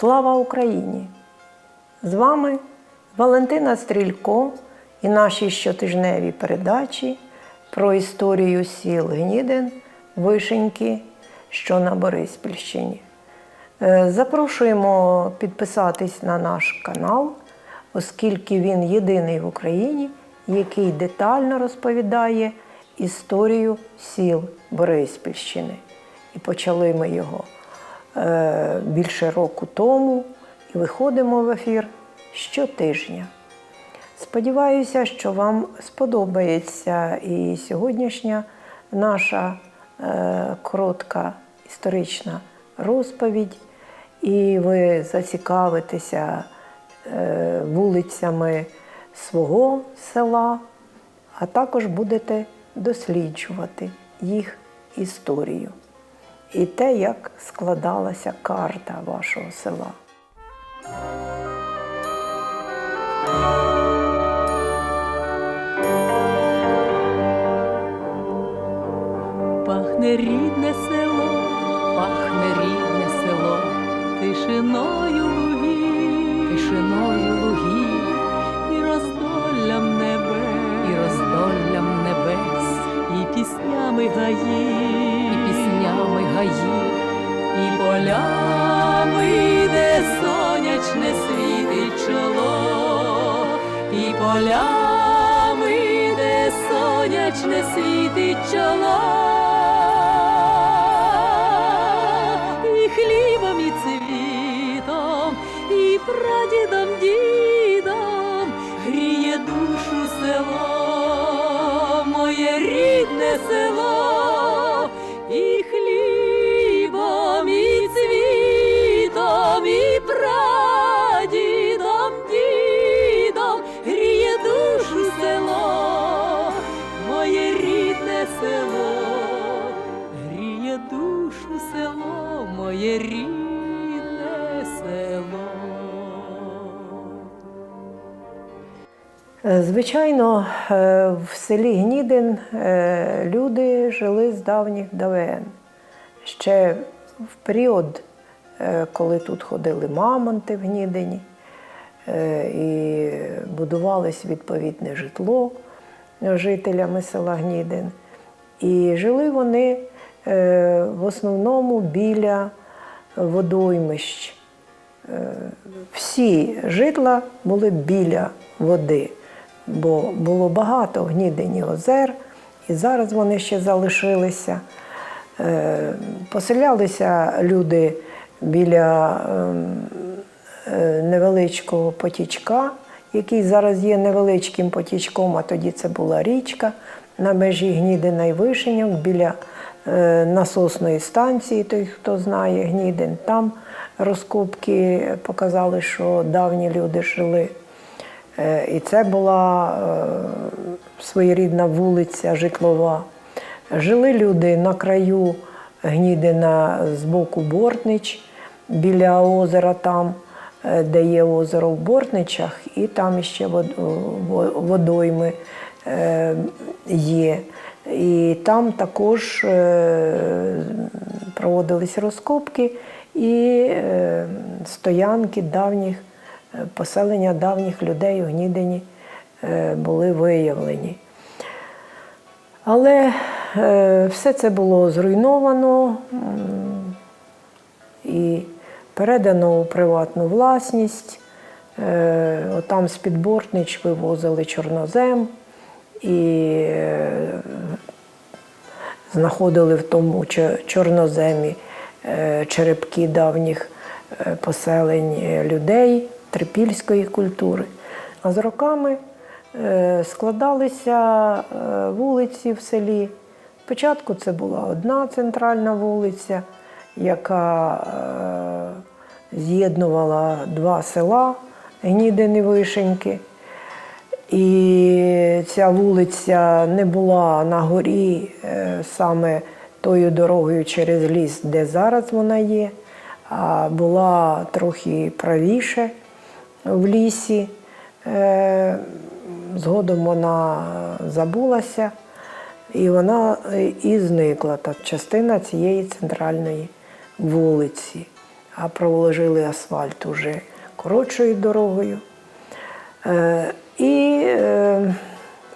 Слава Україні! З вами Валентина Стрілько і наші щотижневі передачі про історію сіл Гнідин, Вишеньки, що на Бориспільщині. Е, Запрошуємо підписатись на наш канал, оскільки він єдиний в Україні, який детально розповідає історію сіл Бориспільщини. І почали ми його більше року тому і виходимо в ефір щотижня. Сподіваюся, що вам сподобається і сьогоднішня наша е, коротка історична розповідь, і ви зацікавитеся е, вулицями свого села, а також будете досліджувати їх історію і те, як складалася карта вашого села. Пахне рідне село, пахне рідне село, тишиною лугів, тишиною лугів, і роздоллям небес, і роздоллям небес, і піснями гаїв, піснями і полями, де сонячне світить чоло, і полями, де сонячне світить чоло, і хлібом, і цвітом, і прадідом, дідом гріє душу село, моє рідне село, Звичайно, е, в селі Гнідин е, люди жили з давніх давен. Ще в період, е, коли тут ходили мамонти в Гнідині, і будувалось відповідне житло жителями села Гнідин. І жили вони в основному біля водоймищ. Всі житла були біля води, бо було багато Гнідині озер, і зараз вони ще залишилися. Е, Поселялися люди біля ем, е, невеличкого потічка, який зараз є невеличким потічком, а тоді це була річка на межі Гнідина і Вишеньок біля е, насосної станції, той, хто знає Гнідин. Там розкопки показали, що давні люди жили. Е, І це була е, своєрідна вулиця житлова. Жили люди на краю Гнідина з боку Бортнич, біля озера там, е, де є озеро в Бортничах, і там ще водойми є. І там також проводились розкопки і стоянки давніх, поселення давніх людей у Гнідині е, були виявлені. Але е, все це було зруйновано і передано у приватну власність. Е, Отам з-під Бортнич вивозили чорнозем і е, знаходили в тому чо- чорноземі е, черепки давніх е, поселень е, людей трипільської культури. А з роками е, складалися е, вулиці в селі. Спочатку це була одна центральна вулиця, яка е, з'єднувала два села Гнідин і Вишеньки. І ця вулиця не була на горі саме тою дорогою через ліс, де зараз вона є, а була трохи правіше в лісі. Е, Згодом вона забулася, і вона е, і зникла та частина цієї центральної вулиці. а проложили асфальт уже коротшою дорогою. Е, І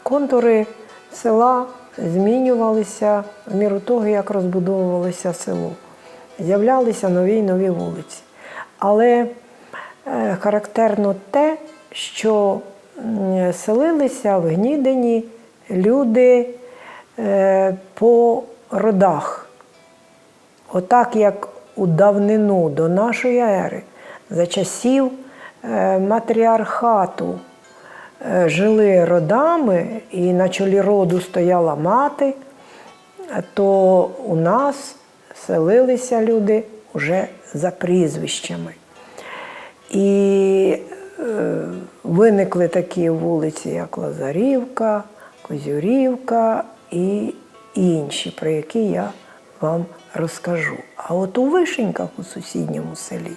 контури села змінювалися в міру того, як розбудовувалося село. З'являлися нові й нові вулиці. Але характерно те, що селилися в Гнідині люди е, по родах. Отак, як у давнину до нашої ери, за часів е, матріархату е, жили родами, і на чолі роду стояла мати, то у нас селилися люди вже за прізвищами. І е, виникли такі вулиці, як Лазарівка, Козюрівка і інші, про які я вам розкажу. А от у Вишеньках у сусідньому селі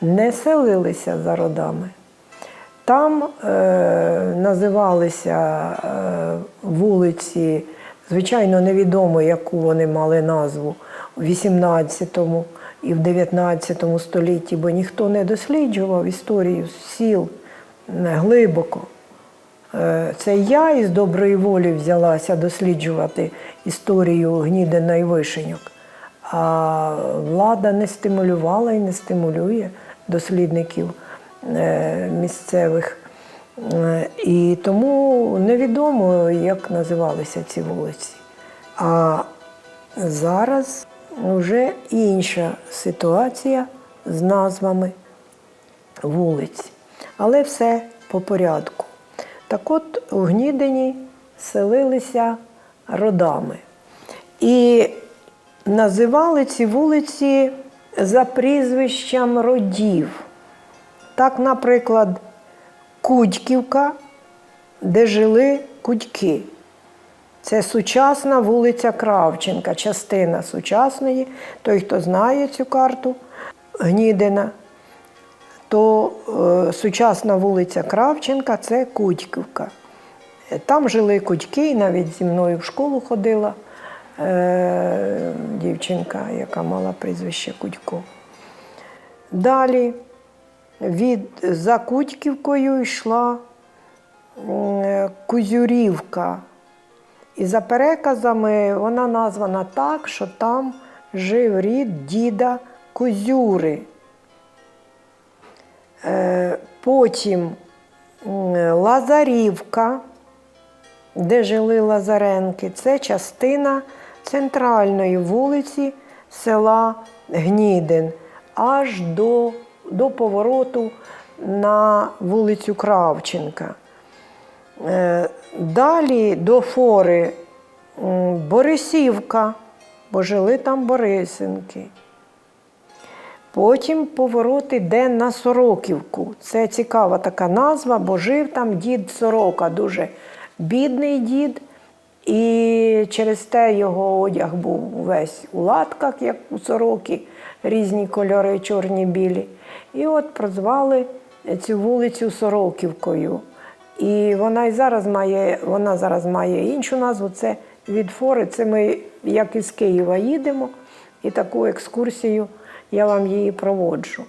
не селилися за родами. Там е, називалися е, вулиці, звичайно, невідомо, яку вони мали назву у 18 і в 19 столітті, бо ніхто не досліджував історію сіл е, глибоко. Е, Це я із доброї волі взялася досліджувати історію Гнідина і Вишеньок. А влада не стимулювала і не стимулює дослідників е, місцевих. І тому невідомо, як називалися ці вулиці. А зараз вже інша ситуація з назвами вулиць. Але все по порядку. Так от у Гнідині селилися родами. І називали ці вулиці за прізвищем родів. Так, наприклад, Кудьківка, де жили кудьки. Це сучасна вулиця Кравченка, частина сучасної. Той, хто знає цю карту Гнідина, то е, сучасна вулиця Кравченка це Кудьківка. Е, Там жили кудьки, і навіть зі мною в школу ходила е, дівчинка, яка мала прізвище Кудько. Далі від за Кудьківкою йшла м, Кузюрівка. І за переказами вона названа так, що там жив рід діда Козюри. Е, Потім Лазарівка, де жили Лазаренки, це частина центральної вулиці села Гнідин, аж до, до повороту на вулицю Кравченка. Е, Далі до фори Борисівка, бо жили там Борисенки. Потім поворот іде на Сороківку. Це цікава така назва, бо жив там дід Сорока, дуже бідний дід. І через те його одяг був весь у латках, як у сороки, різні кольори, чорні, білі. І от прозвали цю вулицю Сороківкою. І вона і зараз має, вона зараз має іншу назву. Це від фори. Це ми як із Києва їдемо, і таку екскурсію я вам її проводжу.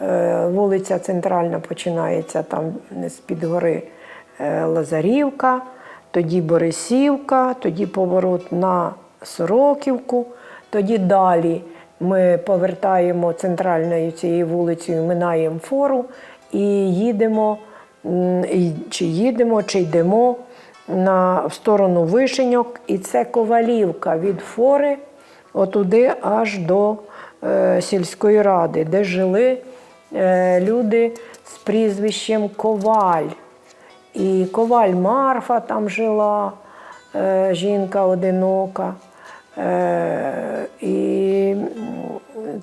Е, Вулиця Центральна починається там з-під гори е, Лазарівка, тоді Борисівка, тоді поворот на Сороківку, тоді далі ми повертаємо центральною цією вулицею, минаємо фору і їдемо, чи їдемо, чи йдемо на, в сторону Вишеньок. І це Ковалівка від фори отуди аж до е, сільської ради, де жили е, люди з прізвищем Коваль. І Коваль Марфа там жила, е, жінка одинока. Е, і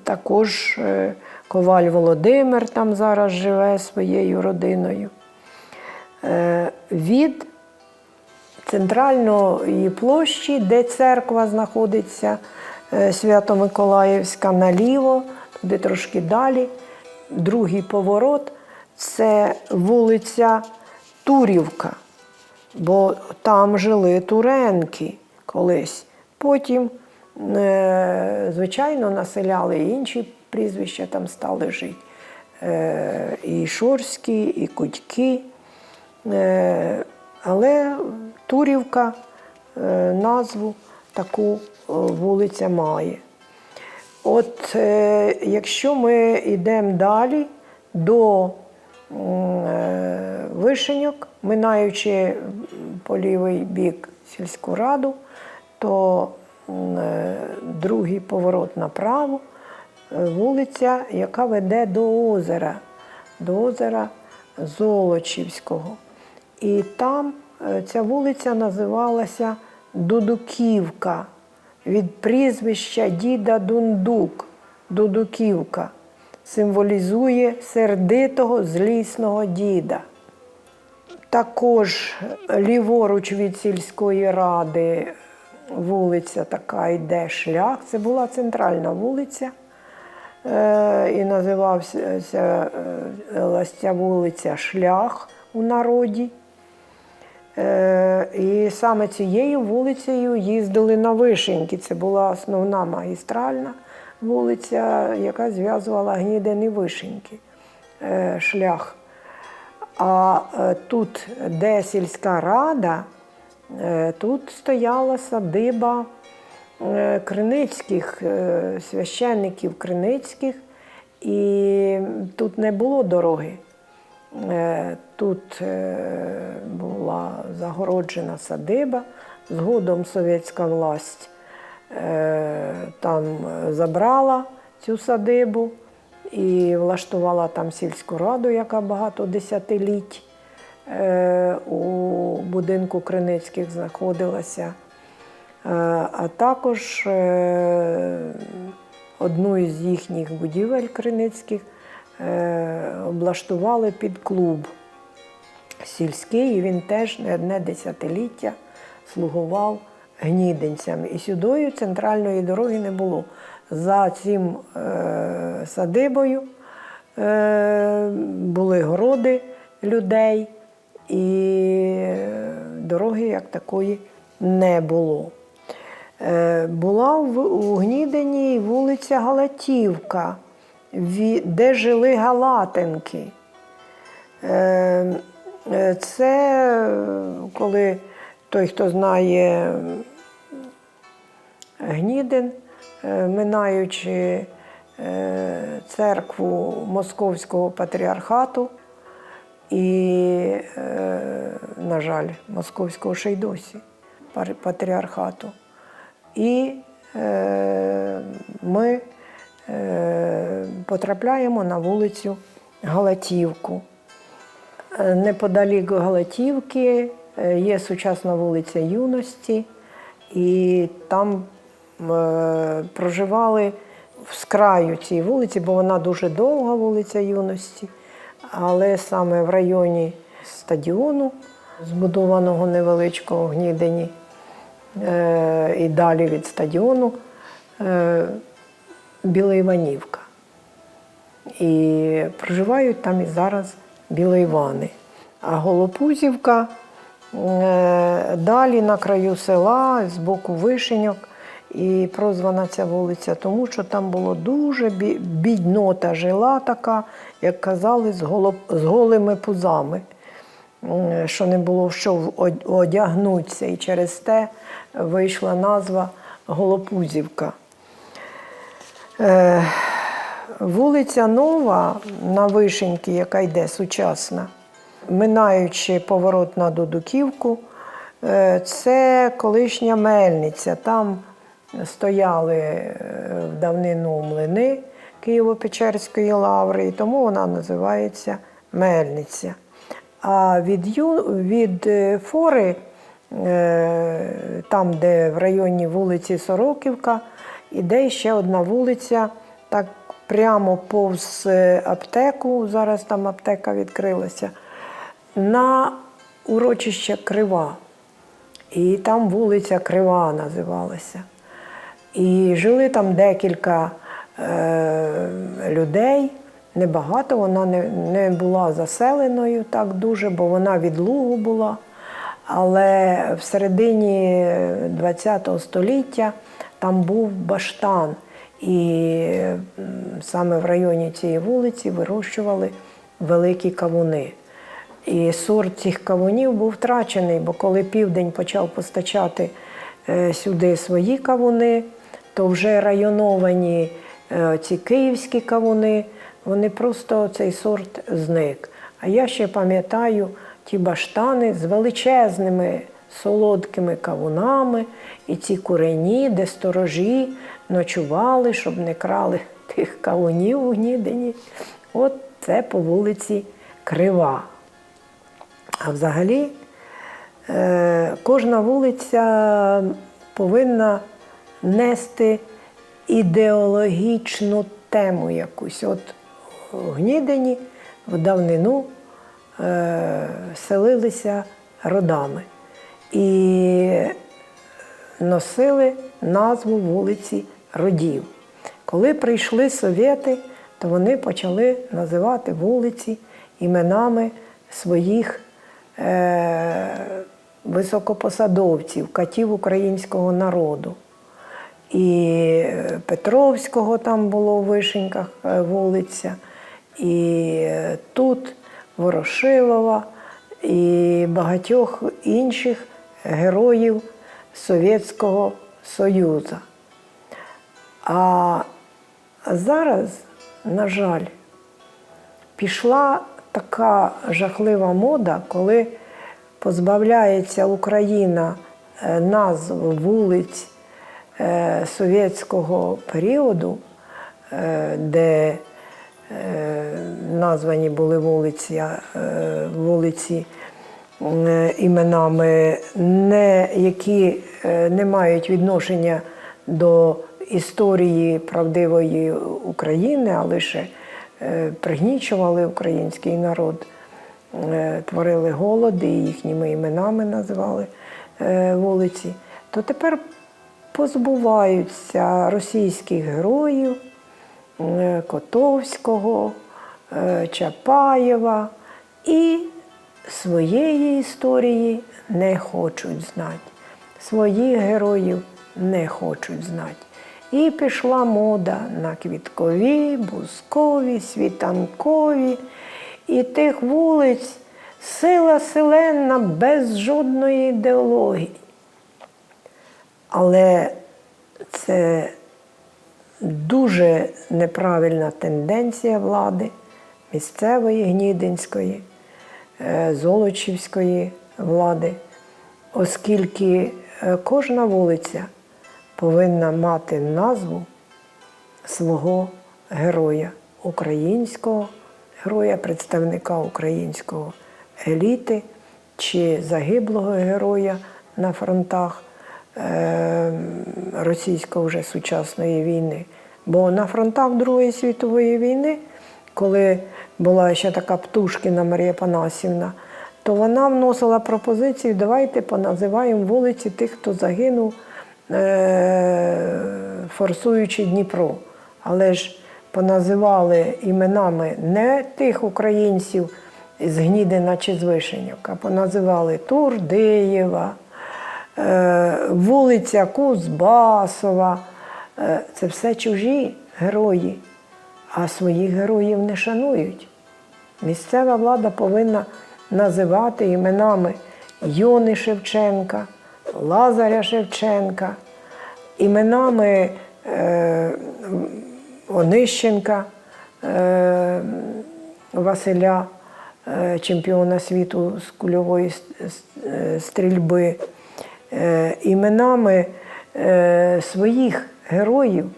також е, Коваль Володимир там зараз живе своєю родиною. Е, від центральної площі, де церква знаходиться е, Свято-Миколаївська, наліво, туди трошки далі. Другий поворот це вулиця Турівка, бо там жили туренки колись. Потім, е, звичайно, населяли інші прізвища там стали жити. І Шорські, і Кудьки. Е, але Турівка е, назву таку е, вулиця має. От якщо ми йдемо далі до Вишеньок, минаючи по лівий бік сільську раду, то другий поворот направо вулиця, яка веде до озера, до озера Золочівського. І там е, ця вулиця називалася Дудуківка від прізвища діда Дундук. Дудуківка символізує сердитого злісного діда. Також ліворуч від сільської ради вулиця така йде шлях. Це була центральна вулиця. Е, і називався е, ця вулиця Шлях у народі. Е, І саме цією вулицею їздили на Вишеньки. Це була основна магістральна вулиця, яка зв'язувала Гнідин і Вишеньки е, шлях. А е, тут, де сільська рада, тут стояла садиба криницьких, священників криницьких, і тут не було дороги. Е, Тут е, була загороджена садиба, згодом совєтська власть е, там забрала цю садибу і влаштувала там сільську раду, яка багато десятиліть у будинку Криницьких знаходилася. А також одну із їхніх будівель Криницьких облаштували під клуб сільський, і він теж не одне десятиліття слугував гнідинцям. І сюдою центральної дороги не було. За цим е, садибою е, були городи людей, і е, дороги як такої не було. Е, Була в, у Гнідині вулиця Галатівка, де жили Галатинки. Е, е, Це коли той, хто знає Гнідин, е, минаючи е, церкву Московського патріархату і, на жаль, Московського ще й досі патріархату. І ми потрапляємо на вулицю Галатівку. Е, Неподалік Галатівки е, є сучасна вулиця Юності, і там е, проживали з краю цієї вулиці, бо вона дуже довга вулиця Юності, але саме в районі стадіону, збудованого невеличкого в Гнідині, е, і далі від стадіону е, Білоіванівка. І проживають там і зараз білоївани. А Голопузівка е, далі на краю села, з боку Вишеньок. І прозвана ця вулиця, тому що там було дуже біднота жила така, як казали, з, голо- з голими пузами, що не було в що одягнутися. І через те вийшла назва Голопузівка. Е, Вулиця Нова на Вишеньки, яка йде сучасна, минаючи поворот на Дудуківку, е, це колишня мельниця. Там стояли е, в давнину млини Києво-Печерської лаври, і тому вона називається Мельниця. А від, ю, від фори, там, де в районі вулиці Сороківка, іде ще одна вулиця, так прямо повз е, аптеку. Зараз там аптека відкрилася, на урочище Крива. І там вулиця Крива називалася. І жили там декілька е, людей. Небагато, вона не, не була заселеною так дуже, бо вона від лугу була. Але в середині ХХ століття там був баштан. І саме в районі цієї вулиці вирощували великі кавуни. І сорт цих кавунів був втрачений, бо коли південь почав постачати е, сюди свої кавуни, то вже районовані е, ці київські кавуни, вони просто цей сорт зник. А я ще пам'ятаю ті баштани з величезними солодкими кавунами, і ці курені, де сторожі ночували, щоб не крали тих кавунів у Гнідині. От це по вулиці Крива. А взагалі е, кожна вулиця повинна нести ідеологічну тему якусь. От у Гнідині в давнину е, селилися родами і носили назву вулиці Родів. Коли прийшли совєти, то вони почали називати вулиці іменами своїх е, високопосадовців, катів українського народу. І Петровського там було в Вишеньках е, вулиця, і тут Ворошилова, і багатьох інших героїв Совєтського Союзу. А зараз, на жаль, пішла така жахлива мода, коли позбавляється Україна е, назв вулиць е, совєтського періоду, е, де названі були вулиці, вулиці іменами, не, які е, не мають відношення до історії правдивої України, а лише е, пригнічували український народ, е, творили голоди і їхніми іменами називали е, вулиці, то тепер позбуваються російських героїв е, Котовського, е, Чапаєва і своєї історії не хочуть знати. Своїх героїв не хочуть знати. І пішла мода на квіткові, бузкові, світанкові. І тих вулиць сила селенна без жодної ідеології. Але це дуже неправильна тенденція влади місцевої гнідинської, золочівської влади, оскільки е, кожна вулиця повинна мати назву свого героя, українського героя, представника українського еліти чи загиблого героя на фронтах е, російської вже сучасної війни. Бо на фронтах Другої світової війни, коли була ще така Птушкіна Марія Панасівна, то вона вносила пропозицію, давайте поназиваємо вулиці тих, хто загинув, е, форсуючи Дніпро. Але ж поназивали іменами не тих українців з Гнідина чи з Вишеньок, а поназивали Турдиєва, е, вулиця Кузбасова. Е, Це все чужі герої, а своїх героїв не шанують. Місцева влада повинна називати іменами Йони Шевченка, Лазаря Шевченка, іменами е, Онищенка е, Василя, е, чемпіона світу з кульової е, стрільби, е, іменами е, своїх героїв.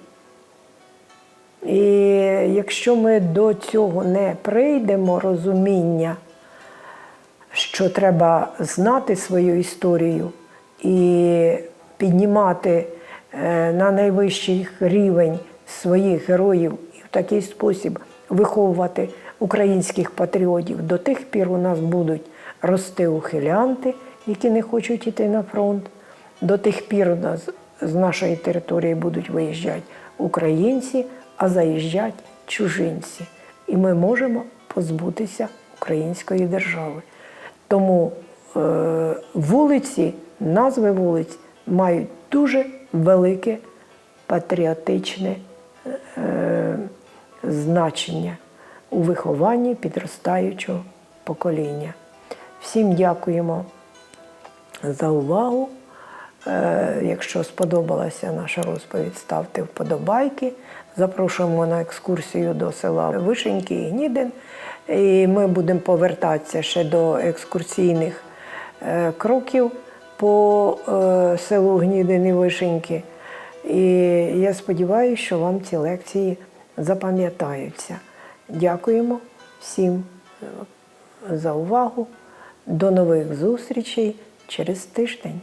І якщо ми до цього не прийдемо розуміння, що треба знати свою історію і піднімати е, на найвищий рівень своїх героїв і в такий спосіб виховувати українських патріотів, до тих пір у нас будуть рости ухилянти, які не хочуть йти на фронт. До тих пір у нас з нашої території будуть виїжджати українці, а заїжджать чужинці. І ми можемо позбутися української держави. Тому е, вулиці, назви вулиць мають дуже велике патріотичне е, значення у вихованні підростаючого покоління. Всім дякуємо за увагу. Е, Якщо сподобалася наша розповідь, ставте вподобайки. Запрошуємо на екскурсію до села Вишеньки і Гнідин. І ми будемо повертатися ще до екскурсійних е, кроків по е, селу Гнідин і Вишеньки. І я сподіваюся, що вам ці лекції запам'ятаються. Дякуємо всім е, за увагу. До нових зустрічей через тиждень.